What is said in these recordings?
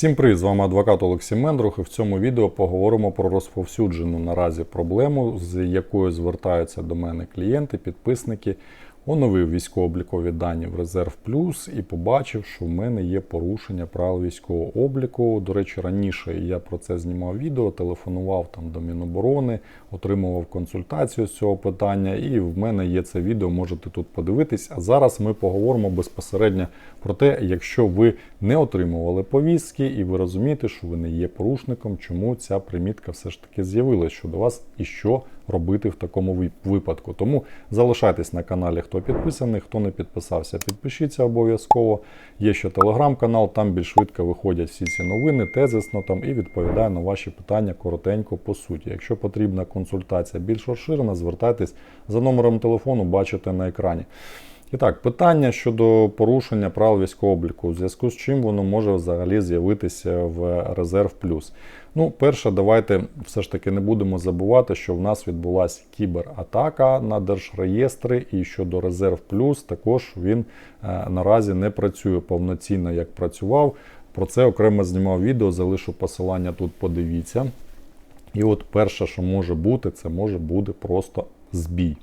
Всім привіт! З вами адвокат Олексій Мендрух. І в цьому відео поговоримо про розповсюджену наразі проблему, з якою звертаються до мене клієнти, підписники. Оновив військово-облікові дані в Резерв Плюс і побачив, що в мене є порушення правил військового обліку. До речі, раніше я про це знімав відео, телефонував там до Міноборони, отримував консультацію з цього питання, і в мене є це відео, можете тут подивитись. А зараз ми поговоримо безпосередньо про те, якщо ви не отримували повістки і ви розумієте, що ви не є порушником, чому ця примітка все ж таки з'явилась щодо вас і що робити в такому випадку. Тому залишайтесь на каналі, хто підписаний, хто не підписався, підпишіться обов'язково. Є ще телеграм-канал, там більш швидко виходять всі ці новини, тезисно там і відповідаю на ваші питання коротенько по суті. Якщо потрібна консультація більш розширена, звертайтесь за номером телефону, бачите на екрані. І так, питання щодо порушення правил військового обліку, у зв'язку з чим воно може взагалі з'явитися в резерв плюс. Ну, перше, давайте все ж таки не будемо забувати, що в нас відбулася кібератака на держреєстри, і щодо резерв плюс також він е, наразі не працює повноцінно, як працював. Про це окремо знімав відео, залишу посилання тут, подивіться. І от перше, що може бути, це може бути просто збій.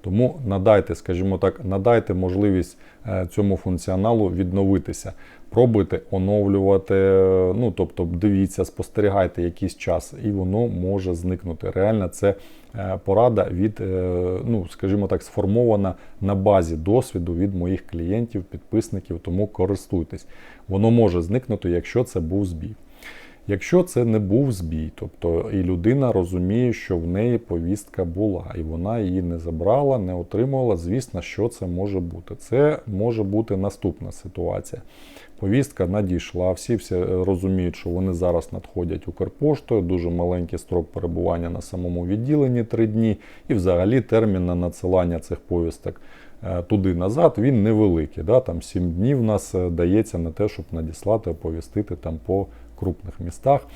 Тому надайте, скажімо так, надайте можливість е, цьому функціоналу відновитися. Пробуйте оновлювати, е, ну тобто дивіться, спостерігайте якийсь час, і воно може зникнути. Реально, це е, порада від, ну скажімо так, сформована на базі досвіду від моїх клієнтів, підписників, тому користуйтесь. Воно може зникнути, якщо це був збій. Якщо це не був збій, тобто і людина розуміє, що в неї повістка була, і вона її не забрала, не отримувала, звісно, що це може бути. Це може бути наступна ситуація. Повістка надійшла, всі всі розуміють, що вони зараз надходять Укрпоштою, дуже маленький строк перебування на самому відділенні 3 дні, і взагалі термін на надсилання цих повісток е, туди назад він невеликий. Да? Там 7 днів нас е, дається на те, щоб надіслати, оповістити там по крупних містах.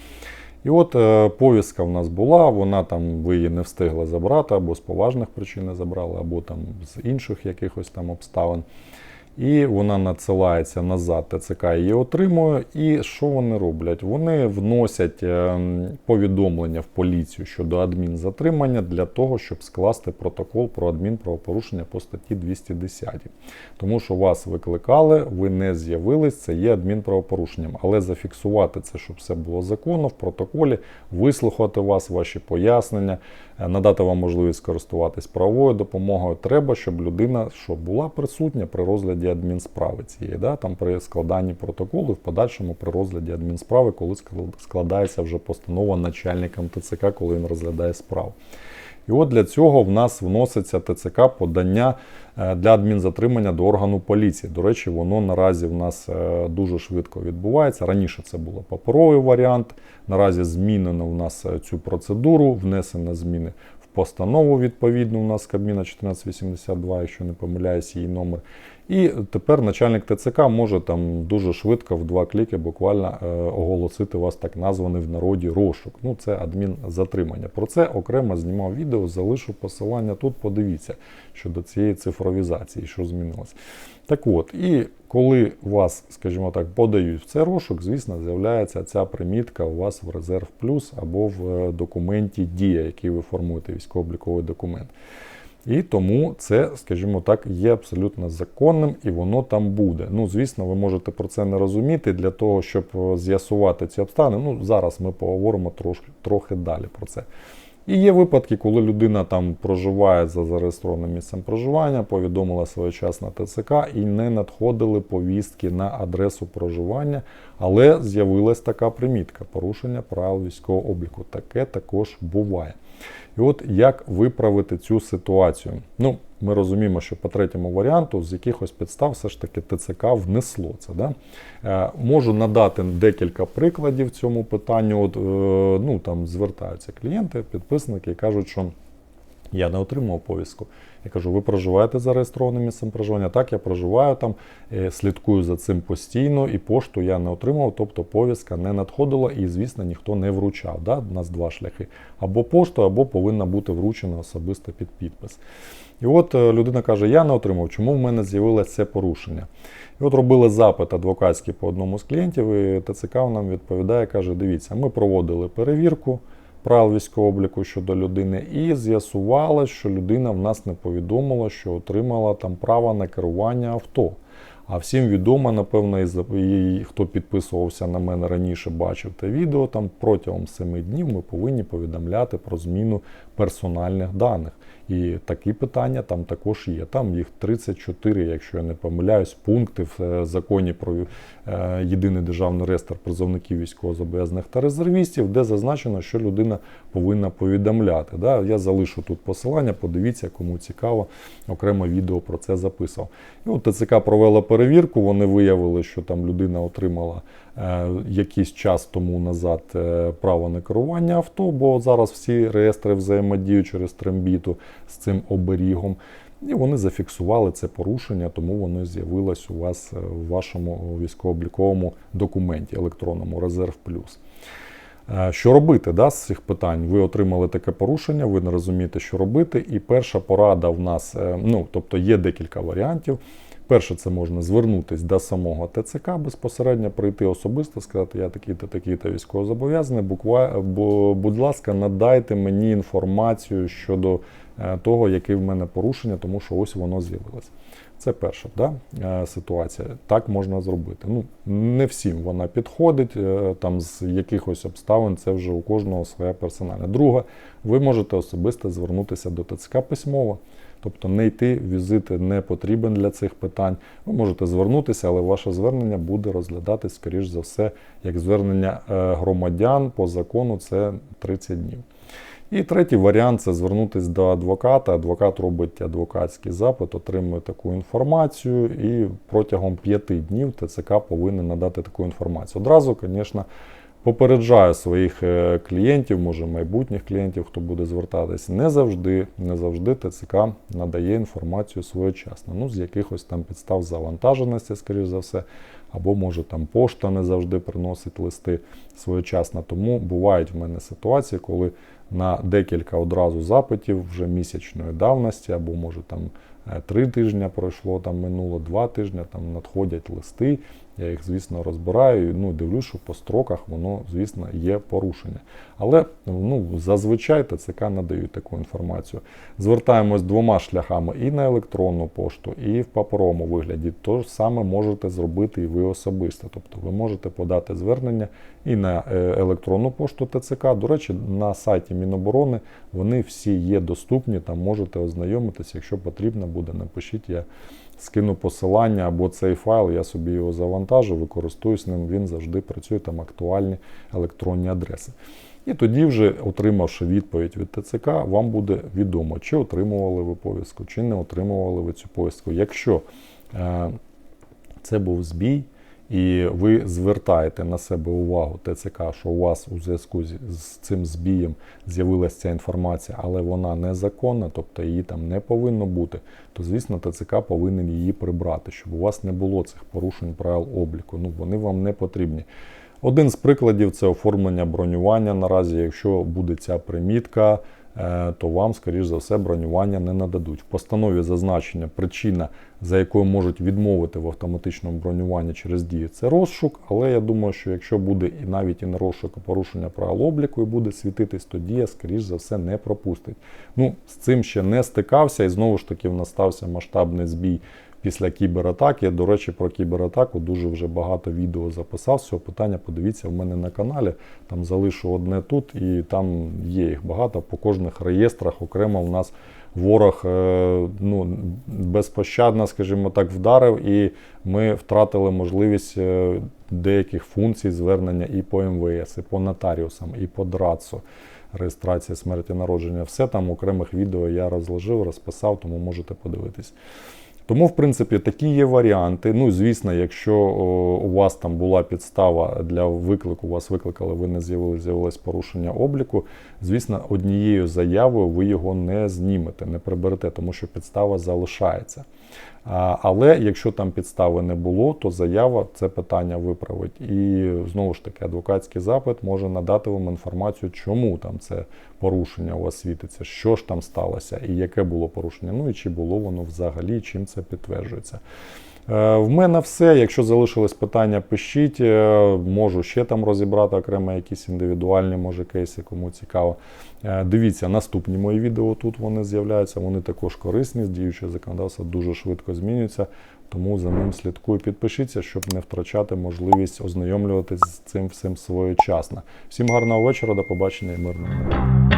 І от е, повістка в нас була, вона там, ви її не встигли забрати, або з поважних причин не забрали, або там з інших якихось там обставин. І вона надсилається назад, ТЦК її отримує. І що вони роблять? Вони вносять е, повідомлення в поліцію щодо адмінзатримання для того, щоб скласти протокол про адмінправопорушення по статті 210. Тому що вас викликали, ви не з'явились, це є адмінправопорушенням. Але зафіксувати це, щоб все було законно в протоколі, вислухати вас, ваші пояснення, е, надати вам можливість користуватись правовою допомогою. Треба, щоб людина що була присутня при розгляді адмінсправи цієї, да, там при складанні протоколу, в подальшому при розгляді адмінсправи, коли складається вже постанова начальником ТЦК, коли він розглядає справу. І от для цього в нас вноситься ТЦК подання е, для адмінзатримання до органу поліції. До речі, воно наразі в нас е, дуже швидко відбувається. Раніше це було паперовий варіант. Наразі змінено в нас е, цю процедуру, внесено зміни в постанову відповідну у нас Кабміна 1482, якщо не помиляюсь, її номер. І тепер начальник ТЦК може там дуже швидко в два кліки буквально е, оголосити вас так названий в народі розшук. Ну це адмінзатримання. Про це окремо знімав відео, залишу посилання тут. Подивіться щодо цієї цифровізації, що змінилось. Так от, і коли вас, скажімо так, подають в цей розшук, звісно, з'являється ця примітка у вас в резерв плюс або в е, документі Дія, який ви формуєте військово-обліковий документ. І тому це, скажімо так, є абсолютно законним і воно там буде. Ну, звісно, ви можете про це не розуміти для того, щоб е, з'ясувати ці обставини. Ну, зараз ми поговоримо трошки, трохи далі про це. І є випадки, коли людина там проживає за зареєстрованим місцем проживання, повідомила своєчасно ТЦК і не надходили повістки на адресу проживання, але з'явилась така примітка порушення правил військового обліку. Таке також буває. І от як виправити цю ситуацію? Ну, ми розуміємо, що по третьому варіанту з якихось підстав все ж таки ТЦК внесло це. Да? Е, можу надати декілька прикладів цьому питанню. От, е, ну, там звертаються клієнти, підписники і кажуть, що я не отримав повістку. Я кажу, ви проживаєте зареєстрованим місцем проживання? Так, я проживаю там, е, слідкую за цим постійно, і пошту я не отримав, тобто повістка не надходила, і, звісно, ніхто не вручав. Да? У нас два шляхи. Або пошту, або повинна бути вручена особисто під підпис. І от е, людина каже: Я не отримав, чому в мене з'явилося це порушення. І от робили запит адвокатський по одному з клієнтів, і ТЦК нам відповідає, каже: дивіться, ми проводили перевірку правил військового обліку щодо людини, і з'ясувалось, що людина в нас не повідомила, що отримала там право на керування авто. А всім відомо, напевно, і, хто підписувався на мене раніше, бачив те відео. Там протягом 7 днів ми повинні повідомляти про зміну персональних даних. І такі питання там також є. Там їх 34, якщо я не помиляюсь, пункти в е, законі про е, єдиний державний реєстр призовників військовозобов'язаних та резервістів, де зазначено, що людина повинна повідомляти. Да? Я залишу тут посилання, подивіться, кому цікаво, окреме відео про це записав. І от ТЦК провела перевірку. Вони виявили, що там людина отримала якийсь час тому назад е, право на керування авто, бо зараз всі реєстри взаємодіють через трембіту з цим оберігом. І вони зафіксували це порушення, тому воно з'явилось у вас е, в вашому військово-обліковому документі електронному Резерв Плюс. Е, Що робити да, з цих питань? Ви отримали таке порушення, ви не розумієте, що робити. І перша порада в нас, е, ну тобто є декілька варіантів. Перше, це можна звернутися до самого ТЦК безпосередньо, прийти особисто, сказати, я такий-то, такий-то військовозобов'язаний. Будь ласка, надайте мені інформацію щодо е, того, яке в мене порушення, тому що ось воно з'явилось. Це перша да, е, ситуація. Так можна зробити. Ну, не всім вона підходить, е, там з якихось обставин це вже у кожного своя персональна. Друга, ви можете особисто звернутися до ТЦК письмово. Тобто не йти, візит не потрібен для цих питань. Ви можете звернутися, але ваше звернення буде розглядатись, скоріш за все, як звернення е, громадян по закону це 30 днів. І третій варіант це звернутися до адвоката. Адвокат робить адвокатський запит, отримує таку інформацію, і протягом п'яти днів ТЦК повинен надати таку інформацію. Одразу, звісно, попереджаю своїх е, клієнтів, може майбутніх клієнтів, хто буде звертатись. Не завжди, не завжди ТЦК надає інформацію своєчасно. Ну, з якихось там підстав завантаженості, скоріш за все, або може там пошта не завжди приносить листи своєчасно. Тому бувають в мене ситуації, коли на декілька одразу запитів вже місячної давності, або може там е, три тижні пройшло, там минуло два тижні, там надходять листи. Я їх, звісно, розбираю. Ну, дивлюсь, що по строках воно, звісно, є порушення. Але ну, зазвичай ТЦК надають таку інформацію. Звертаємось двома шляхами і на електронну пошту, і в паперовому вигляді. То ж саме можете зробити і ви особисто. Тобто ви можете подати звернення і на е, електронну пошту ТЦК. До речі, на сайті Міноборони вони всі є доступні, там можете ознайомитися. Якщо потрібно буде, напишіть, я скину посилання або цей файл, я собі його завантажу, використовуюсь ним, він завжди працює, там актуальні електронні адреси. І тоді, вже отримавши відповідь від ТЦК, вам буде відомо, чи отримували ви повістку, чи не отримували ви цю повістку. Якщо е, це був збій, і ви звертаєте на себе увагу ТЦК, що у вас у зв'язку з, цим збієм з'явилася ця інформація, але вона незаконна, тобто її там не повинно бути, то звісно ТЦК повинен її прибрати, щоб у вас не було цих порушень правил обліку. Ну вони вам не потрібні. Один з прикладів це оформлення бронювання. Наразі, якщо буде ця примітка, то вам, скоріш за все, бронювання не нададуть. В постанові зазначення причина, за якою можуть відмовити в автоматичному бронюванні через дію, це розшук. Але я думаю, що якщо буде і навіть і не розшук, порушення правил обліку і буде світитись, то дія, скоріш за все, не пропустить. Ну, з цим ще не стикався, і знову ж таки в нас стався масштабний збій після кібератаки. До речі, про кібератаку дуже вже багато відео записав. З цього питання подивіться в мене на каналі. Там залишу одне тут, і там є їх багато. По кожних реєстрах окремо у нас ворог е, ну, безпощадно, скажімо так, вдарив, і ми втратили можливість е, деяких функцій звернення і по МВС, і по нотаріусам, і по ДРАЦу. Реєстрація смерті народження. Все там окремих відео я розложив, розписав, тому можете подивитись. Тому, в принципі, такі є варіанти. Ну, звісно, якщо у вас там була підстава для виклику, вас викликали, ви не з'явилися, з'явилось порушення обліку. Звісно, однією заявою ви його не знімете, не приберете, тому що підстава залишається. Але якщо там підстави не було, то заява це питання виправить. І знову ж таки, адвокатський запит може надати вам інформацію, чому там це порушення у вас світиться, що ж там сталося, і яке було порушення. Ну і чи було воно взагалі, чим це підтверджується. Е, В мене все. Якщо залишились питання, пишіть. Е, Можу ще там розібрати окремо якісь індивідуальні, може, кейси, кому цікаво. Е, Дивіться, наступні мої відео тут вони з'являються. Вони також корисні. Діюче законодавство дуже швидко змінюється, тому за ним слідкую. Підпишіться, щоб не втрачати можливість ознайомлюватись з цим всім своєчасно. Всім гарного вечора, до побачення і мирного.